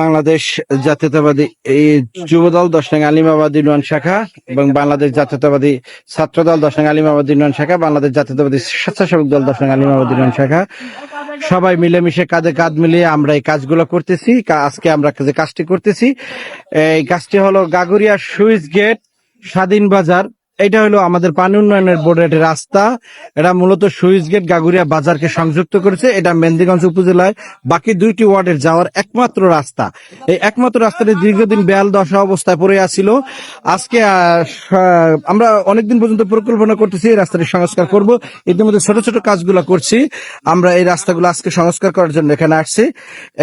বাংলাদেশ জাতীয়তাবাদী, এই যুবদল নং আলিমাবাদ ইউনিয়ন শাখা এবং বাংলাদেশ জাতীয়তাবাদী ছাত্রদল, দশ নং আলিমাবাদ ইউনিয়ন শাখা, বাংলাদেশ জাতীয়তাবাদী স্বেচ্ছাসেবক দল, দশ নং আলিমাবাদ ইউনিয়ন শাখা। সবাই মিলেমিশে কাঁধে কাঁধ মিলিয়ে আমরা এই কাজগুলো করতেছি আজকে আমরা যে কাজটি করতেছি, এই কাজটি হলো গাগুরিয়া সুইচ গেট, স্বাধীন বাজার। এটা হলো আমাদের পানি উন্নয়নের বোর্ডের একটি রাস্তা। এটা মূলত সুইচ গেট গাগুরিয়া বাজারকে সংযুক্ত করেছে। এটা মেন্দিগঞ্জ উপজেলায় বাকি দুইটি ওয়ার্ডের যাওয়ার একমাত্র রাস্তা। এই একমাত্র রাস্তাটি দীর্ঘদিন বেয়াল দশা অবস্থায় পড়ে আছিল। আজকে আমরা অনেকদিন পর্যন্ত পরিকল্পনা করতেছি এই রাস্তাটি সংস্কার করব। ইতিমধ্যে ছোট ছোট কাজগুলো করছি। আমরা এই রাস্তাগুলো আজকে সংস্কার করার জন্য এখানে আসছি।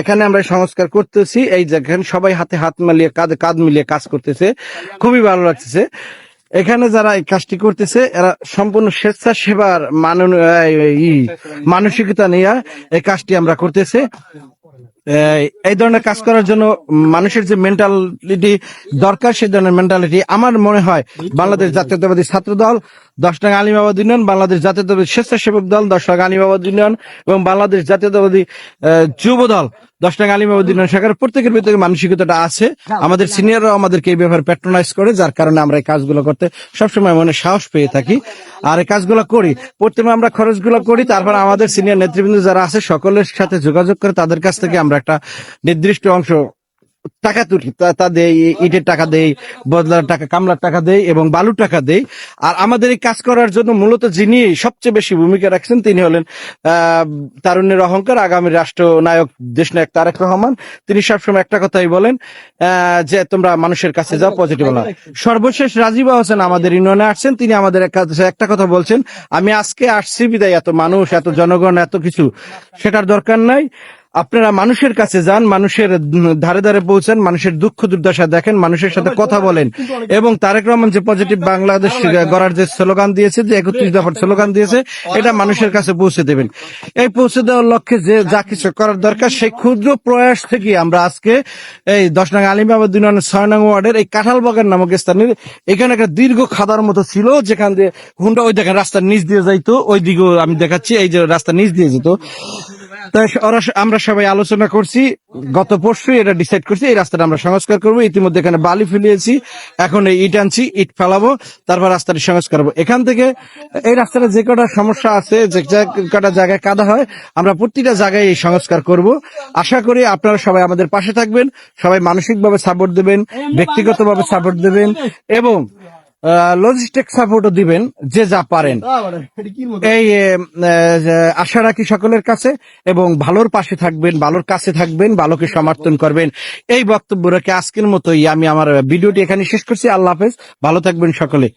এখানে আমরা সংস্কার করতেছি। এই যেখানে সবাই হাতে হাত মিলিয়ে কাঁধে কাঁধ মিলিয়ে কাজ করতেছে। খুবই ভালো লাগতেছে। এখানে যারা এই কাজটি করতেছে, এরা সম্পূর্ণ স্বেচ্ছাসেবার মানসিকতা নিয়ে এই কাজটি আমরা করতেছে। এই ধরনের কাজ করার জন্য মানুষের যে মেন্টালিটি দরকার, সেই ধরনের মেন্টালিটি আমার মনে হয় বাংলাদেশ জাতীয়তাবাদী ছাত্র দল দশ টাকা আলিমাবাদ ইউনিয়ন বাংলাদেশ জাতীয়তাবাদী স্বেচ্ছাসেবক দল দশ টাকা আলিমাবাদ ইউনিয়ন এবং বাংলাদেশ জাতীয়তাবাদী যুব দল দশ টাকা আলিমাবাদ ইউনিয়ন শাখার প্রত্যেকের ভিতরে মানসিকতাটা আছে। আমাদের সিনিয়ররাও আমাদেরকে এই ব্যাপারে প্যাট্রোনাইজ করে যার কারণে আমরা এই কাজগুলো করতে সবসময় মনে সাহস পেয়ে থাকি। আর এই কাজগুলো করি। প্রথমে আমরা খরচগুলো করি তারপর আমাদের সিনিয়র নেতৃবৃন্দ যারা আছে সকলের সাথে যোগাযোগ করে তাদের কাছ থেকে আমরা একটা নির্দিষ্ট অংশ টাকা তুলি, তা- দেই, ইটের টাকা দেয় বদলার টাকা, কামলার টাকা দেই এবং বালুর টাকা দেয় আর আমাদের এই কাজ করার জন্য মূলত যিনি সবচেয়ে বেশি ভূমিকা রাখছেন, তিনি হলেন তারুণ্যের অহংকার, আগামী রাষ্ট্রনায়ক দেশনায়ক তারেক রহমান। তিনি সবসময় একটা কথাই বলেন যে তোমরা মানুষের কাছে যাও পজিটিভ বলা সর্বশেষ রাজীবা হোসেন আমাদের ইউনিয়নে আসছেন, তিনি আমাদের একটা কথা বলছেন, আমি আজকে আসছি, বিদায়, এত মানুষ, এত জনগণ, এত কিছু, সেটার দরকার নাই। আপনারা মানুষের কাছে যান, মানুষের ধারে ধারে পৌঁছান, মানুষের দুঃখ দুর্দশা দেখেন, মানুষের সাথে কথা বলেন। এবং তারেক রহমান যে পজিটিভ বাংলাদেশ গড়ার যে স্লোগান দিয়েছে, যে একত্রিশ দফার স্লোগান দিয়েছে, এটা মানুষের কাছে পৌঁছে দেবেন। এই পৌঁছে দেওয়ার লক্ষ্যে যে যা কিছু করার দরকার, সেই ক্ষুদ্র প্রয়াস থেকে আমরা আজকে এই দশ নং আলিমাবাদ দুই নং, ছয় নং ওয়ার্ডের এই কাঁঠালবাগান নামক স্থানের, এখানে একটা দীর্ঘ খাদার মতো ছিল, যেখান দিয়ে হুন্ডা, ওই দেখেন রাস্তার নিচ দিয়ে যাইতো, ওই দিকেও আমি দেখাচ্ছি, এই যে রাস্তা নিচ দিয়ে যেত। ওরা আমরা সবাই আলোচনা করছি। গত পরশু এটা ডিসাইড করছি, এই রাস্তাটা আমরা সংস্কার করব। ইতিমধ্যে এখানে বালি ফেলিয়েছি, এখন এই ইট আনছি, ইট ফেলাবো, তারপর রাস্তাটি সংস্কার করব। এখান থেকে এই রাস্তাটা যে কটা সমস্যা আছে, যে কটা জায়গায় কাদা হয়, আমরা প্রতিটা জায়গায় এই সংস্কার করব। আশা করি আপনারা সবাই আমাদের পাশে থাকবেন, সবাই মানসিকভাবে সাপোর্ট দেবেন, ব্যক্তিগতভাবে সাপোর্ট দেবেন, এবং লজিস্টিক সাপোর্টও দিবেন যে যা পারেন। এই আশা রাখি সকলের কাছে এবং ভালোর পাশে থাকবেন ভালোর কাছে থাকবেন ভালোকে সমর্থন করবেন। এই বক্তব্য রেখে আজকের মতোই আমি আমার ভিডিওটি এখানে শেষ করছি। আল্লাহ হাফেজ ভালো থাকবেন সকলে।